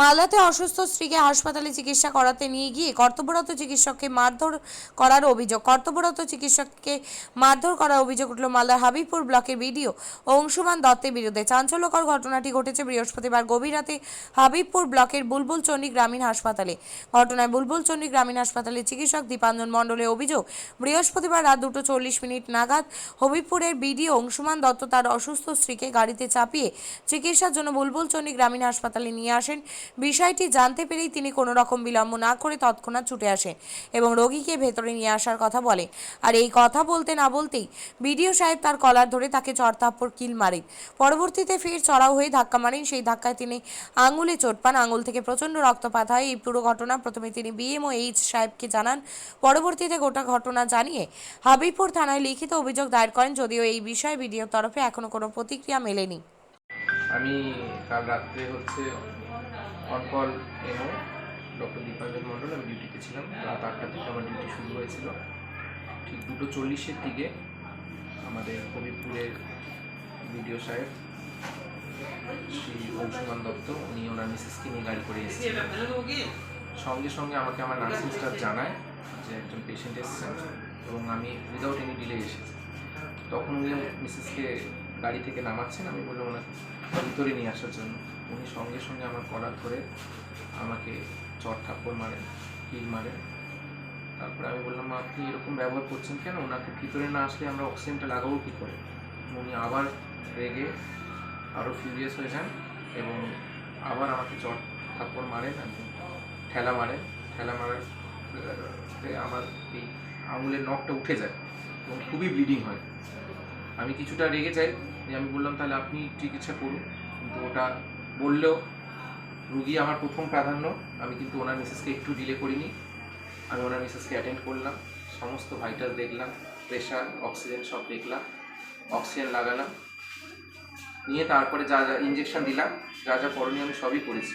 মালদাতে অসুস্থ স্ত্রীকে হাসপাতালে চিকিৎসা করাতে নিয়ে গিয়ে কর্তব্যরত চিকিৎসককে মারধর করার অভিযোগ। কর্তব্যরত চিকিৎসককে মারধর করার অভিযোগ উঠল মালদার হাবিবপুর ব্লকের বিডিও অংশুমান দত্তের বিরুদ্ধে। চাঞ্চল্যকর ঘটনাটি ঘটেছে বৃহস্পতিবার গভীর রাতে হাবিবপুর ব্লকের বুলবুল চণ্ডী গ্রামীণ হাসপাতালে। ঘটনায় বুলবুল চণ্ডী গ্রামীণ হাসপাতালে চিকিৎসক দীপাঞ্জন মণ্ডলের অভিযোগ, বৃহস্পতিবার রাত দুটো চল্লিশ মিনিট নাগাদ হবিবপুরের বিডিও অংশুমান দত্ত তার অসুস্থ স্ত্রীকে গাড়িতে চাপিয়ে চিকিৎসার জন্য বুলবুল চণ্ডী গ্রামীণ হাসপাতালে নিয়ে আসেন। বিষয়টি জানতে পেরেই তিনি কোনো রকম বিলম্ব না করে তৎক্ষণাৎ ছুটে আসেন এবং রোগীকে ভেতরে নিয়ে আসার কথা বলে। আর এই কথা বলতে না বলতেই বিডিও সাহেব তার কলার ধরে তাকে চড়থাপ্পড় কিল মারেন। পরবর্তীতে ফের চড়াও হয়ে ধাক্কা মারেন। সেই ধাক্কায় তিনি আঙুলে চোট পান। আঙুল থেকে প্রচণ্ড রক্তপাত হয়। এই পুরো ঘটনা প্রথমে তিনি বিএম ও এইচ সাহেবকে জানান। পরবর্তীতে গোটা ঘটনা জানিয়ে হাবিবপুর থানায় লিখিত অভিযোগ দায়ের করেন। যদিও এই বিষয়ে বিডিওর তরফে এখনও কোনো প্রতিক্রিয়া মেলেনি। আমি কাল রাত্রে হচ্ছে on call MO doctor Dipanjan Mondal, আমি ডিউটিতে ছিলাম। রাত আটটা থেকে আমার ডিউটি শুরু হয়েছিল। ঠিক দুটো চল্লিশের দিকে আমাদের হবিপুরের বিডিও সাহেব, শ্রী অংশুমান দত্ত, উনি ওনার মিসেসকে নিয়ে গাড়ি করে এসেছিলেন সঙ্গে সঙ্গে আমাকে আমার নার্সিং স্টাফ জানায় যে একজন পেশেন্ট এসেছেন এবং আমি উইদাউট এনি ডিলে এসেছি। তখন উনি মিসেসকে গাড়ি থেকে নামাচ্ছেন। আমি বললাম, ওনাকে ভিতরে নিয়ে আসার জন্য। উনি সঙ্গে সঙ্গে আমার কলার ধরে আমাকে চট থাপ্পড় মারেন কিল মারেন। তারপরে আমি বললাম "মা, আপনি এরকম ব্যবহার করছেন কেন? ওনাকে ভিতরে না আসলে আমরা অক্সিজেনটা লাগাবো কী করে? উনি আবার রেগে আরও ফিউরিয়াস হয়ে যান এবং আবার আমাকে চট থাপ্পড় মারেন ঠেলা মারেন। ঠেলা মারার আমার এই আঙুলের নখটা উঠে যায় এবং খুবই ব্লিডিং হয়। আমি কিছুটা রেগে যাই। আমি বললাম তাহলে আপনি চিকিৎসা করুন। কিন্তু ওটা বললেও, রুগী আমার প্রথম প্রাধান্য, আমি কিন্তু ওনার মিসেসকে একটু ডিলে করিনি। আমি ওনার মিসেসকে অ্যাটেন্ড করলাম, সমস্ত ভাইটাল দেখলাম প্রেশার অক্সিজেন সব দেখলাম অক্সিজেন লাগালাম, নিয়ে তারপরে যা যা ইঞ্জেকশন দিলাম, যা যা করণীয় আমি সবই করেছি।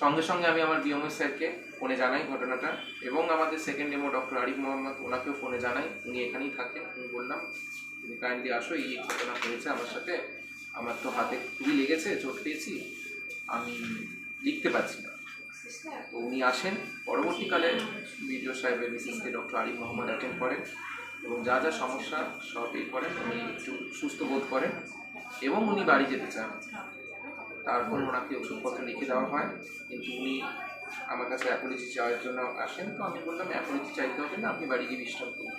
সঙ্গে সঙ্গে আমি আমার বিএমএস স্যারকে ফোনে জানাই ঘটনাটা, এবং আমাদের সেকেন্ড ডেমো ডক্টর আরিফ মোহাম্মদ ওনাকেও ফোনে জানাই, উনি এখানেই থাকেন। আমি বললাম, তুমি কাইন্ডলি আসো, এই ঘটনা হয়েছে আমার সাথে। আমার তো হাতে খুবই লেগেছে, চোট পেয়েছি, আমি লিখতে পারছি না। তো উনি আসেন, পরবর্তীকালে বিডিও সাহেবের মিসেসকে ডক্টর আরিফ মোহাম্মদ অ্যাটেন্ড করেন এবং যা যা সমস্যা সব এই করেন, উনি একটু সুস্থ বোধ করেন এবং উনি বাড়ি যেতে চান। তারপর ওনাকে ওষুধপত্র লিখে দেওয়া হয়, কিন্তু উনি আমার কাছে অ্যাপোলজি চাওয়ার জন্য আসেন। তো আমি বললাম, অ্যাপোলজি চাইতে হবে না, আপনি বাড়ি গিয়ে বিশ্রাম করুন।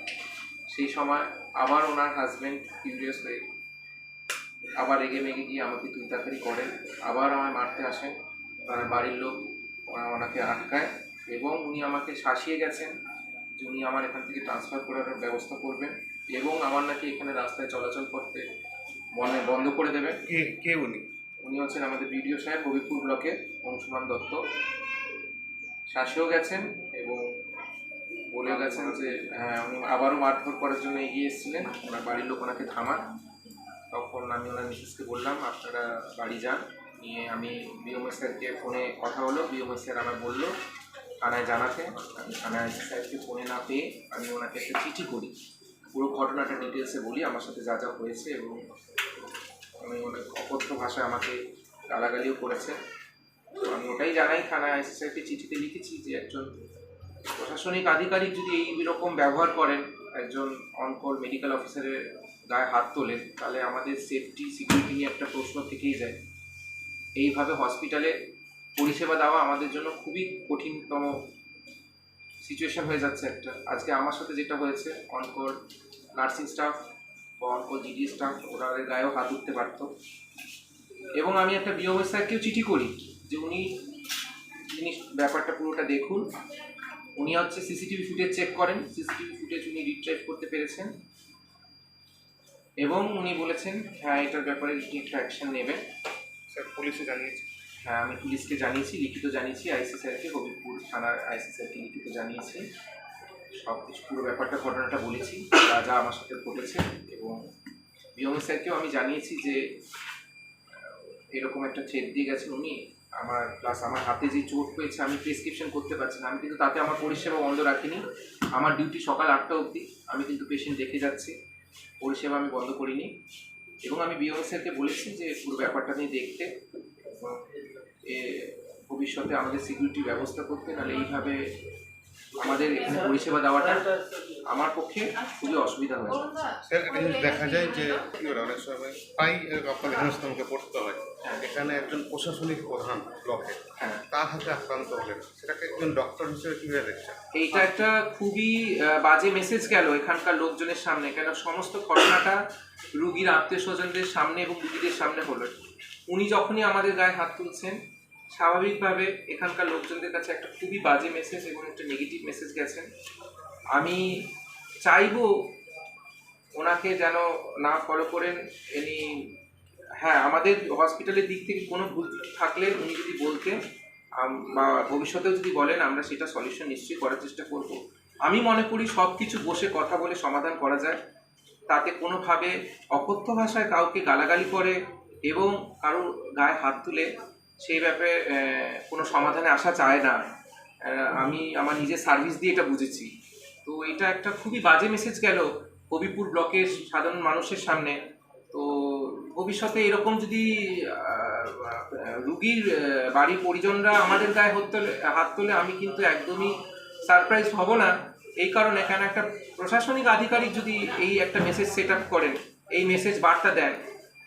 সেই সময় আবার ওনার হাজব্যান্ড কিউরিয়াস হয়ে আবার রেগে মেগে গিয়ে আমাকে তুই তাড়াতাড়ি করেন। আবার আমায় মারতে আসেন। তার বাড়ির লোক ওরা ওনাকে আটকায় এবং উনি আমাকে শাসিয়ে গেছেন যে উনি আমার এখান থেকে ট্রান্সফার করার ব্যবস্থা করবেন এবং আমার নাকি এখানে রাস্তায় চলাচল করতে মনে বন্ধ করে দেবেন। কে কে উনি? উনি হচ্ছেন আমাদের বিডিও সাহেব হবিপুর ব্লকের অংশুমান দত্ত। শাসেও গেছেন এবং বলে গেছেন যে হ্যাঁ উনি আবারও মারধর করার জন্য এগিয়ে এসেছিলেন। ওনার বাড়ির লোক ওনাকে থামান। তখন আমি ওনার মিসেসকে বললাম, আপনারা বাড়ি যান। নিয়ে আমি বিওমএস স্যারকে ফোনে কথা হলো বিওমএস স্যার আমার বলল, থানায় জানাতে। আমি থানায় স্যারকে ফোনে না পেয়ে আমি ওনাকে একটা চিঠি করি। পুরো ঘটনাটা ডিটেলসে বলি, আমার সাথে যা যা হয়েছে এবং আমি অনেক অকথ্য ভাষায় আমাকে গালাগালিও করেছে। তো আমি ওটাই জানাই থানায় আইসি স্যারকে চিঠিতে লিখেছি যে একজন প্রশাসনিক আধিকারিক যদি এই রকম ব্যবহার করেন, একজন অনকল মেডিকেল অফিসারের গায়ে হাত তোলেন তাহলে আমাদের সেফটি সিকিউরিটি নিয়ে একটা প্রশ্ন থেকেই যায়। এইভাবে হসপিটালে পরিষেবা দেওয়া আমাদের জন্য খুবই কঠিনতম সিচুয়েশন হয়ে যাচ্ছে একটা। আজকে আমার সাথে যেটা হয়েছে অনকল নার্সিং স্টাফ বা অনকল জিডি স্টাফ ওনাদের গায়েও হাত উঠতে পারতো। এবং আমি একটা বিওএস স্যারকেও চিঠি করি যে উনি জিনিস, ব্যাপারটা পুরোটা দেখুন। উনি হচ্ছে সিসিটিভি ফুটেজ চেক করেন। সিসিটিভি ফুটেজ উনি রিট্রাইভ করতে পেরেছেন। এবং উনি বলেছেন হ্যাঁ এটার ব্যাপারে একটু অ্যাকশন নেবেন। স্যার পুলিশে জানিয়েছে। হ্যাঁ আমি পুলিশকে জানিয়েছি লিখিত জানিয়েছি আইসি স্যারকে হবিবপুর থানার আইসি স্যারকে লিখিত জানিয়েছি। সব কিছু পুরো ব্যাপারটা ঘটনাটা বলেছি যা যা আমার সাথে ঘটেছে এবং বিয়মি স্যারকেও আমি জানিয়েছি যে এরকম একটা ছেদ দিয়ে গেছেন উনি। আমার প্লাস আমার হাতে যে চোট হয়েছে আমি প্রেসক্রিপশন করতে পারছি না। আমি কিন্তু তাতে আমার পরিষেবা বন্ধ রাখিনি। আমার ডিউটি সকাল আটটা অবধি। আমি কিন্তু পেশেন্ট দেখে যাচ্ছি। পরিষেবা আমি বন্ধ করিনি। এবং আমি বিওএস স্যারকে বলেছি যে, পুরো ব্যাপারটা নিয়ে দেখতে। ভবিষ্যতে আমাদের সিকিউরিটি ব্যবস্থা করতে, নাহলে এইভাবে আমাদের এখানে পরিষেবা দেওয়াটা আমার পক্ষে খুবই অসুবিধা হয়েছে। স্যার একটা জিনিস দেখা যায় যে কি বলে অনেক সময় প্রায় আপনার হেনস্থানকে পড়তে হয়। এখানে একজন প্রশাসনিক প্রধান ব্লকে হ্যাঁ। তার হাতে আক্রান্ত হলেন। সেটাকে একজন ডক্টর হিসেবে কীভাবে দেখছেন? এইটা একটা খুবই বাজে মেসেজ গেল এখানকার লোকজনের সামনে। কেন? সমস্ত ঘটনাটা রুগীর আত্মীয় স্বজনদের সামনে এবং রুগীদের সামনে হলো। উনি যখনই আমাদের গায়ে হাত তুলছেন স্বাভাবিকভাবে এখানকার লোকজনদের কাছে একটা খুবই বাজে মেসেজ এবং একটা নেগেটিভ মেসেজ গেছেন আমি চাইব ওনাকে যেন না ফলো করেন এনি হ্যাঁ আমাদের হসপিটালের দিক থেকে কোনো ভুল থাকলে উনি যদি বলতেন বা ভবিষ্যতেও যদি বলেন, আমরা সেটা সলিউশন নিশ্চয়ই করার চেষ্টা করব। আমি মনে করি সব কিছু বসে কথা বলে সমাধান করা যায়। তাতে কোনোভাবে অকথ্য ভাষায় কাউকে গালাগালি করে এবং কারোর গায়ে হাত তুলে সেই ব্যাপারে কোনো সমাধানে আসা চায় না। আমি আমার নিজের সার্ভিস দিয়ে এটা বুঝেছি। তো এটা একটা খুবই বাজে মেসেজ গেল কবিপুর ব্লকের সাধারণ মানুষের সামনে। তো ভবিষ্যতে এরকম যদি রুগীর বাড়ির পরিজনরা আমাদের গায়ে হাত তোলে হাত তোলে, আমি কিন্তু একদমই সারপ্রাইজ হব না। এই কারণে এখানে একটা প্রশাসনিক আধিকারিক যদি এই একটা মেসেজ সেট আপ করেন, এই মেসেজ বার্তা দেন,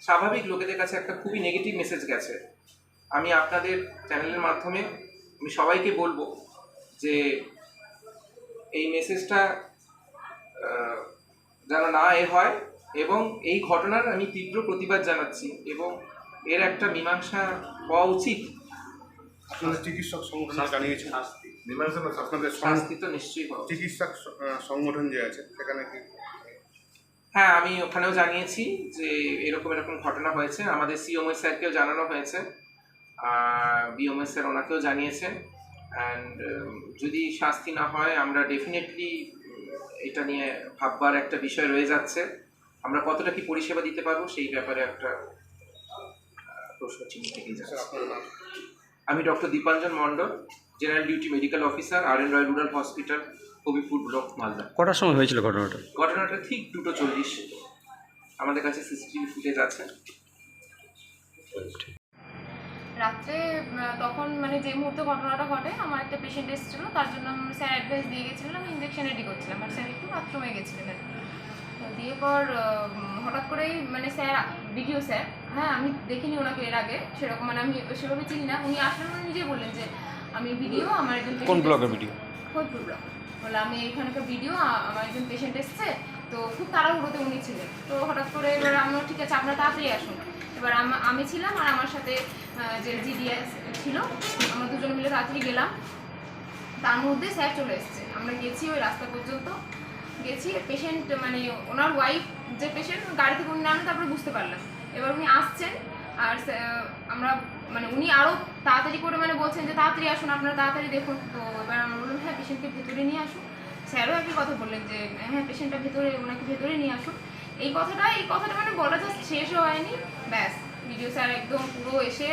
স্বাভাবিক লোকেদের কাছে একটা খুবই নেগেটিভ মেসেজ গেছে। আমি আপনাদের চ্যানেলের মাধ্যমে আমি সবাইকে বলব যে এই মেসেজটা যেন না এ হয় এবং এই ঘটনার আমি তীব্র প্রতিবাদ জানাচ্ছি এবং এর একটা মীমাংসা হওয়া উচিত। আপনাদের চিকিৎসক সংগঠন জানিয়েছেন আপনাদের শাস্তি তো নিশ্চয়ই হওয়া চিকিৎসক সংগঠন যে আছে সেখানে কি হ্যাঁ আমি ওখানেও জানিয়েছি যে এরকম এরকম ঘটনা হয়েছে। আমাদের সিওমএস স্যারকেও জানানো হয়েছে। বিওমএস স্যার ওনাকেও জানিয়েছেন। অ্যান্ড যদি শাস্তি না হয় আমরা ডেফিনেটলি এটা নিয়ে ভাববার একটা বিষয় রয়ে যাচ্ছে। আমরা কতটা কি পরিষেবা দিতে পারব সেই ব্যাপারে একটা প্রশ্ন চিহ্ন থেকেই যাচ্ছে। আমি doctor Dipanjan Mondal general duty medical officer R N Roy rural hospital Kabipur block Malda. কটার সময় হয়েছিল ঘটনাটা? ঘটনাটা ঠিক দুটো চল্লিশ। আমাদের কাছে সিসিটিভি ফুটেজ আছে। রাত্রে তখন মানে যে মুহূর্তে ঘটনাটা ঘটে আমার একটা পেশেন্ট এসেছিল তার জন্য আমি স্যার অ্যাডভাইস দিয়ে গেছিলেন আমি ইঞ্জেকশন রেডি করছিলাম আর স্যার একটু বাথরুমে গেছিলেন। দিয়ে পর হঠাৎ করেই মানে স্যার ভিডিও স্যার হ্যাঁ আমি দেখিনি ওনাকে এর আগে সেরকম মানে আমি সেভাবে চিনি না উনি আসলে উনি নিজেই বললেন যে আমি ভিডিও আমার একজন কোন এসেছে। ভিডিও ফরিদপুর ব্লক বলে আমি এখানকার ভিডিও আমার একজন পেশেন্ট এসছে। তো খুব তাড়াহুড়োতে উনি ছিলেন। তো হঠাৎ করে এবার আমরা ঠিক আছে আপনারা তাড়াতাড়ি আসুন। এবার আমি ছিলাম আর আমার সাথে যে জিডিএস ছিল, আমরা দুজন মিলে তাড়াতাড়ি গেলাম। তার মধ্যে স্যার চলে এসছে। আমরা গেছি ওই রাস্তা পর্যন্ত। গেছি পেশেন্ট মানে ওনার ওয়াইফ যে পেশেন্ট গাড়ি থেকে উনি নামেন তারপরে বুঝতে পারলাম এবার উনি আসছেন আর আমরা মানে উনি আরও তাড়াতাড়ি করে মানে বলছেন যে, তাড়াতাড়ি আসুন, আপনারা তাড়াতাড়ি দেখুন। তো এবার আমরা বললাম হ্যাঁ পেশেন্টকে ভেতরে নিয়ে আসুন। স্যারও একই কথা বললেন যে হ্যাঁ পেশেন্টটা ভেতরে, ওনাকে ভেতরে নিয়ে আসুন। এই কথাটা এই কথাটা মানে বলা জাস্ট শেষও হয়নি। ব্যাস ভিডিও স্যার একদম পুরো এসে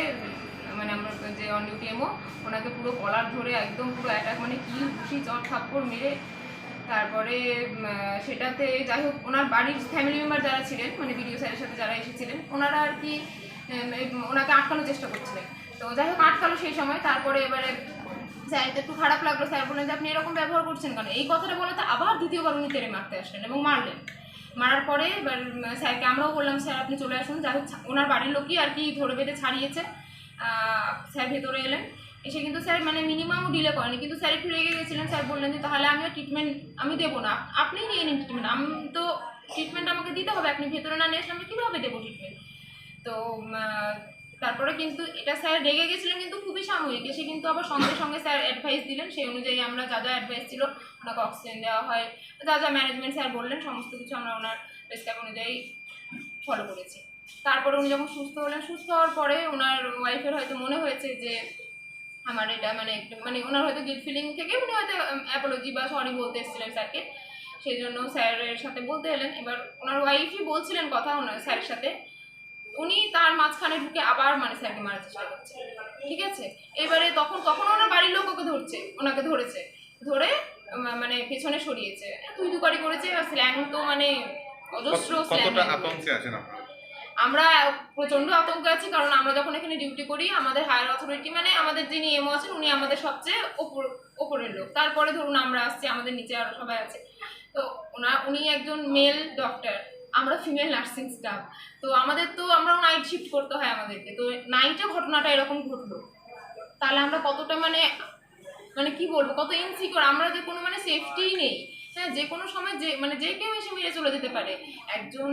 মানে আমরা যে অন ডিউটি ওনাকে পুরো কলার ধরে একদম পুরো অ্যাটাক মানে কি ঘুষি চট থাপ্পড় মেরে, তারপরে সেটাতে যাই হোক, ওনার বাড়ির ফ্যামিলি মেম্বার যারা ছিলেন মানে ভিডিও স্যারের সাথে যারা এসেছিলেন, ওনারা আর কি ওনাকে আটকানোর চেষ্টা করছিলেন। তো যাই হোক, আটকালো সেই সময়, তারপরে এবারে স্যার একটু খারাপ লাগল, স্যার বললেন যে, আপনি এরকম ব্যবহার করছেন কেন? এই কথাটা বলে তো আবার দ্বিতীয়বার উনি তেড়ে মারতে আসলেন এবং মারলেন। মারার পরে এবার স্যারকে আমরাও বললাম, স্যার, আপনি চলে আসুন। হোক ওনার বাড়ির লোকই আর কি ধরে বেঁধে ছাড়িয়েছে। স্যার ভেতরে এলেন। এসে কিন্তু স্যার মানে মিনিমাম ডিলে করেনি। কিন্তু স্যার একটু রেগে গেছিলেন। স্যার বললেন যে, তাহলে আমিও ট্রিটমেন্ট আমি দেবো না। আপনিই নিয়ে নিন ট্রিটমেন্ট আমি তো ট্রিটমেন্ট আমাকে দিতে হবে। আপনি ভেতরে না নিয়ে আসলে আমি কীভাবে দেবো ট্রিটমেন্ট তো তারপরে কিন্তু এটা স্যার রেগে গেছিলেন কিন্তু খুবই সাময়িক। এসে কিন্তু আবার সঙ্গে সঙ্গে স্যার অ্যাডভাইস দিলেন। সেই অনুযায়ী আমরা যা যা অ্যাডভাইস ছিল ওনাকে অক্সিজেন দেওয়া হয়, যা যা ম্যানেজমেন্ট স্যার বললেন, সমস্ত কিছু আমরা ওনার প্রেসক্রাইব অনুযায়ী ফলো করেছি। তারপরে উনি যখন সুস্থ হলেন, সুস্থ হওয়ার পরে ওনার ওয়াইফের হয়তো মনে হয়েছে যে, আমার এটা মানে মানে ওনার হয়তো গিল্ট ফিলিং থেকে উনি হয়তো অ্যাপোলজি বা সরি বলতে এসেছিলেন স্যারকে। সেই জন্য স্যারের সাথে বলতে এলেন। এবার ওনার ওয়াইফই বলছিলেন কথা ওনার স্যারের সাথে। উনি তার মাঝখানে ঢুকে আবার মানে স্যারকে মারার চেষ্টা করছে। ঠিক আছে? এবারে তখন তখন ওনার বাড়ির লোক ওকে ধরছে ওনাকে ধরেছে। ধরে মানে পেছনে সরিয়েছে। তুই দুকারি করেছে স্ল্যাং তো মানে অজস্র স্ল্যাং আমরা প্রচণ্ড আতঙ্কে আছি কারণ আমরা যখন এখানে ডিউটি করি আমাদের হায়ার অথরিটি মানে আমাদের যিনি এমও আছেন উনি আমাদের সবচেয়ে ওপর ওপরের লোক। তারপরে ধরুন আমরা আসছি আমাদের নিচে আরও সবাই আছে। তো ওনা উনি একজন মেল ডক্টর আমরা ফিমেল নার্সিং স্টাফ তো আমাদের তো আমরাও নাইট শিফট করতে হয় আমাদেরকে। তো নাইটে ঘটনাটা এরকম ঘটলো। তাহলে আমরা কতটা মানে মানে কি বলব, কত ইনসিকিউর আমরা যে কোনো মানে সেফটিই নেই। হ্যাঁ যে কোনো সময় যে মানে যে কেউ এসে মেরে চলে যেতে পারে। একজন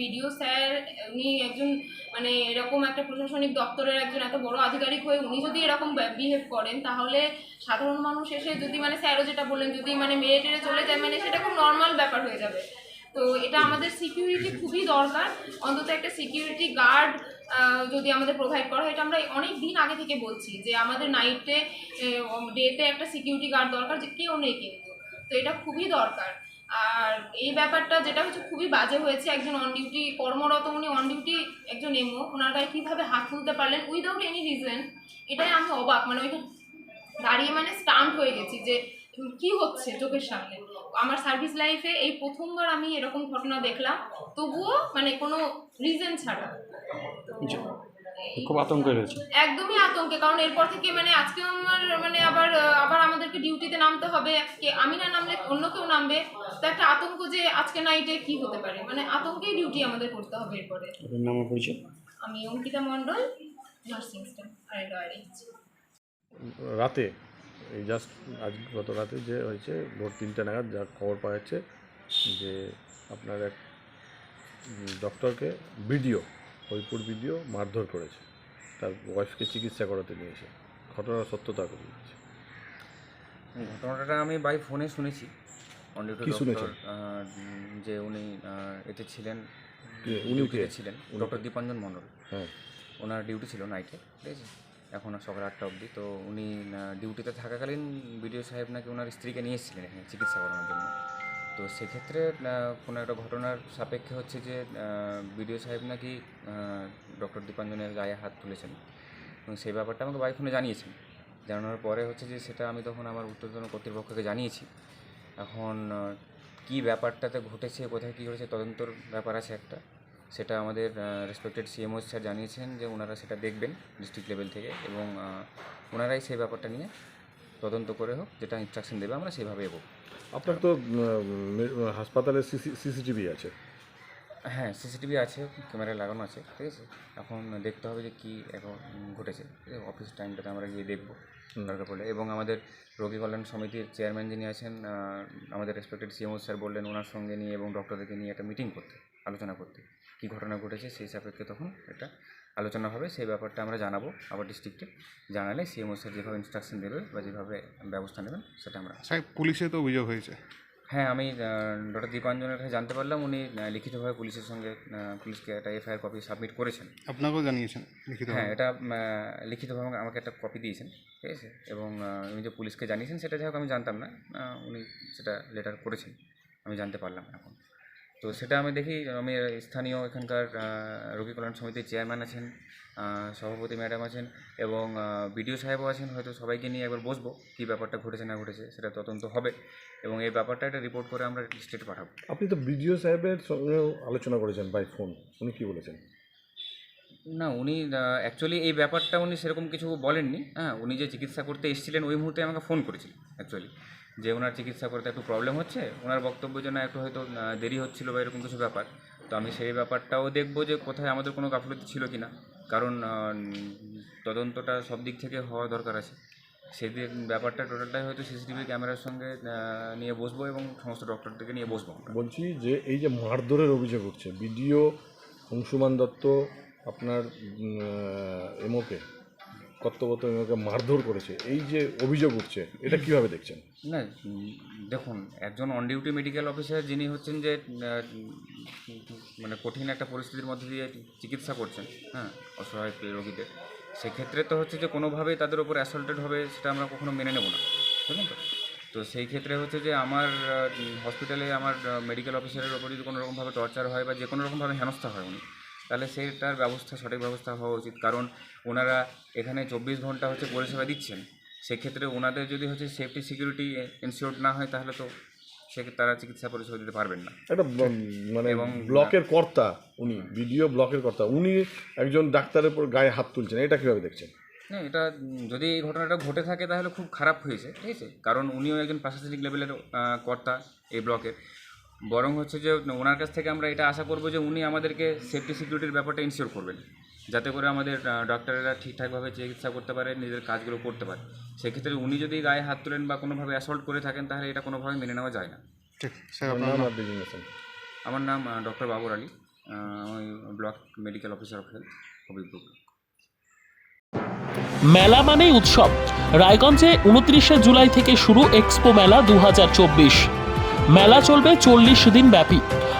বিডিও স্যার, উনি একজন মানে এরকম একটা প্রশাসনিক দপ্তরের একজন এত বড় আধিকারিক হয়ে উনি যদি এরকম বিহেভ করেন, তাহলে সাধারণ মানুষ এসে যদি মানে স্যারও যেটা বললেন, যদি মানে মেরে টেরে চলে যায় মানে সেটা খুব নর্মাল ব্যাপার হয়ে যাবে। তো এটা আমাদের সিকিউরিটি খুবই দরকার। অন্তত একটা সিকিউরিটি গার্ড যদি আমাদের প্রোভাইড করা হয়। এটা আমরা অনেক দিন আগে থেকে বলছি যে আমাদের নাইটে ডেতে একটা সিকিউরিটি গার্ড দরকার যে কেউ নেই কিন্তু। তো এটা খুবই দরকার। আর এই ব্যাপারটা যেটা হচ্ছে খুবই বাজে হয়েছে। একজন অন ডিউটি কর্মরত উনি অন ডিউটি একজন এমও। ওনার গায়ে কীভাবে হাত তুলতে পারলেন উইদাউট এনি রিজন এটাই আমি অবাক। মানে ওইখানে দাঁড়িয়ে মানে স্টাম্প হয়ে গেছি যে কি হচ্ছে চোখের সামনে? আমার সার্ভিস লাইফে এই প্রথমবার আমি এরকম ঘটনা দেখলাম তবুও মানে কোনো রিজন ছাড়া। খুব আতঙ্ক হয়েছে একদমই আতঙ্কে কারণ এরপর থেকে মানে আজকে আমার মানে আবার আবার আমাদেরকে ডিউটিতে নামতে হবে। কে আমি না নামলে অন্য কেউ নামবে? তো একটা আতঙ্ক যে আজকে নাইটে কি হতে পারে? মানে আতঙ্কেই ডিউটি আমাদের করতে হবে এরপরে। নাম পরিচয়? আমি অঙ্কিতা মণ্ডল নার্সিং স্টাফ আর রাতে এই জাস্ট আজ গত রাতে যে হয়েছে ভোর তিনটে নাগাদ যা খবর পাওয়া যাচ্ছে যে আপনার এক ডক্টরকে ভিডিও হরিপুর ভিডিও মারধর করেছে। তার ওয়াইফকে চিকিৎসা করাতে নিয়েছে ঘটনার সত্যতা করে দিয়েছে ঘটনাটা আমি বাই ফোনে শুনেছি। কি শুনেছেন? যে উনি এতে ছিলেন। উনি ছিলেন। ডক্টর? দীপাঞ্জন মণ্ডল। হ্যাঁ। ওনার ডিউটি ছিল নাইটে ঠিক আছে? এখন আর সকাল আটটা অবধি। তো উনি ডিউটিতে থাকাকালীন বিডিও সাহেব নাকি ওনার স্ত্রীকে নিয়ে এসেছিলেন এখানে চিকিৎসা করানোর জন্য। তো সেক্ষেত্রে কোনো একটা ঘটনার সাপেক্ষে হচ্ছে যে বিডিও সাহেব নাকি ডক্টর দীপাঞ্জনের গায়ে হাত তুলেছেন। এবং সেই ব্যাপারটা আমাকে বাই ফোনে জানিয়েছেন। জানানোর পরে হচ্ছে যে, সেটা আমি তখন আমার উত্তরতন কর্তৃপক্ষকে জানিয়েছি। এখন কী ব্যাপারটাতে ঘটেছে, কোথায় কী ঘটেছে তদন্তর ব্যাপার আছে একটা। সেটা আমাদের রেসপেক্টেড সিএমও স্যার জানিয়েছেন যে ওনারা সেটা দেখবেন ডিস্ট্রিক্ট লেভেল থেকে এবং ওনারাই সেই ব্যাপারটা নিয়ে তদন্ত করে হোক যেটা ইনস্ট্রাকশন দেবে আমরা সেইভাবে এগোবো। আপনার তো হাসপাতালে সিসিটিভি আছে। হ্যাঁ সিসিটিভি আছে ক্যামেরা লাগানো আছে ঠিক আছে? এখন দেখতে হবে যে কী এখন ঘটেছে অফিস টাইমটাতে আমরা গিয়ে দেখব। দরকার পড়লে। এবং আমাদের রোগী কল্যাণ সমিতির চেয়ারম্যান যিনি আছেন আমাদের রেসপেক্টেড সিএমও স্যার বললেন ওনার সঙ্গে নিয়ে এবং ডক্টরদেরকে নিয়ে একটা মিটিং করতে আলোচনা করতে। কী ঘটনা ঘটেছে সেই সাপেক্ষে তখন একটা আলোচনা হবে। সেই ব্যাপারটা আমরা জানাব। আবার ডিস্ট্রিক্টে জানালে সিএমও স্যার যেভাবে ইনস্ট্রাকশন দেবে বা যেভাবে ব্যবস্থা নেবেন সেটা আমরা পুলিশে তো অভিযোগ হয়েছে। হ্যাঁ আমি ডক্টর দীপাঞ্জনের কাছে জানতে পারলাম। উনি লিখিতভাবে পুলিশের সঙ্গে পুলিশকে একটা এফআইআর কপি সাবমিট করেছেন। আপনাকেও জানিয়েছেন লিখিত হ্যাঁ এটা লিখিতভাবে আমাকে- আমাকে একটা কপি দিয়েছেন। ঠিক আছে? এবং উনি যে পুলিশকে জানিয়েছেন সেটা যাই হোক আমি জানতাম না। উনি সেটা লেটার করেছেন। আমি জানতে পারলাম এখন। তো সেটা আমি দেখি, আমি স্থানীয় এখানকার রোগী কল্যাণ সমিতির চেয়ারম্যান আছেন সভাপতি ম্যাডাম আছেন এবং বিডিও সাহেবও আছেন, হয়তো সবাইকে নিয়ে একবার বসবো কী ব্যাপারটা ঘটেছে না ঘটেছে সেটা তদন্ত হবে এবং এই ব্যাপারটা একটা রিপোর্ট করে আমরা স্টেট পাঠাবো। আপনি তো বিডিও সাহেবের সঙ্গেও আলোচনা করেছেন বাই ফোন উনি কী বলেছেন? না, উনি অ্যাকচুয়ালি এই ব্যাপারটা উনি সেরকম কিছু বলেননি। হ্যাঁ উনি যে চিকিৎসা করতে এসেছিলেন ওই মুহূর্তে আমাকে ফোন করেছিলেন অ্যাকচুয়ালি যে ওনার চিকিৎসা করতে একটু প্রবলেম হচ্ছে, ওনার বক্তব্য যেন একটু হয়তো দেরি হচ্ছিল বা এরকম কিছু ব্যাপার। তো আমি সেই ব্যাপারটাও দেখব যে কোথায় আমাদের কোনো গাফলতি ছিল কি না কারণ তদন্তটা সব দিক থেকে হওয়া দরকার আছে। সেদিন ব্যাপারটা টোটালটাই হয়তো সিসিটিভি ক্যামেরার সঙ্গে নিয়ে বসবো এবং সমস্ত ডক্টরদেরকে নিয়ে বসবো বলছি যে এই যে মারধরের অভিযোগ উঠছে বিডিও অংশুমান দত্ত আপনার এমওকে কর্তব্যত এমওকে মারধর করেছে। এই যে অভিযোগ উঠছে, এটা কীভাবে দেখছেন? না দেখুন, একজন অন ডিউটি মেডিকেল অফিসার যিনি হচ্ছেন যে মানে কঠিন একটা পরিস্থিতির মধ্যে দিয়ে চিকিৎসা করছেন হ্যাঁ অসহায় রোগীদের, সেক্ষেত্রে তো হচ্ছে যে কোনোভাবেই তাদের উপর অ্যাসল্টেড হবে সেটা আমরা কখনো মেনে নেব না, বুঝলেন তো? তো সেই ক্ষেত্রে হচ্ছে যে আমার হসপিটালে আমার মেডিকেল অফিসারের ওপর যদি কোনো রকমভাবে টর্চার হয় বা যে কোনো রকমভাবে হেনস্থা হয় উনি তাহলে সেটার ব্যবস্থা সঠিক ব্যবস্থা হওয়া উচিত। কারণ ওনারা এখানে চব্বিশ ঘণ্টা হচ্ছে পরিষেবা দিচ্ছেন। সেক্ষেত্রে ওনাদের যদি হচ্ছে সেফটি সিকিউরিটি এনশিওর না হয় তাহলে তো সে তারা চিকিৎসা পরিষেবা দিতে পারবেন না। একটা মানে এবং ব্লকের কর্তা উনি বিডিও ব্লকের কর্তা উনি একজন ডাক্তারের উপর গায়ে হাত তুলছেন এটা কীভাবে দেখছেন? না এটা যদি এই ঘটনাটা ঘটে থাকে তাহলে খুব খারাপ হয়েছে ঠিক আছে? কারণ উনিও একজন প্রশাসনিক লেভেলের কর্তা এই ব্লকের। বরং হচ্ছে যে ওনার কাছ থেকে আমরা এটা আশা করব যে উনি আমাদেরকে সেফটি সিকিউরিটির ব্যাপারটা ইনশিওর করবেন। যাতে করে আমাদের ডক্টরেরা ঠিকঠাকভাবে চিকিৎসা করতে পারে নিজের কাজগুলো করতে পারে। সেক্ষেত্রে উনি যদি গায়ে হাত তোলেন বা কোনোভাবে অ্যাসল্ট করে থাকেন তাহলে এটা কোনোভাবে মেনে নেওয়া যায় না। ঠিক? আমার নাম ডক্টর বাবর আলী। আমি block medical officer of health Habibpur. মেলা মানেই উৎসব। রায়গঞ্জে উনত্রিশে জুলাই থেকে শুরু এক্সপো মেলা দু হাজার চব্বিশ। মেলা চলবে চল্লিশ দিন ব্যাপী।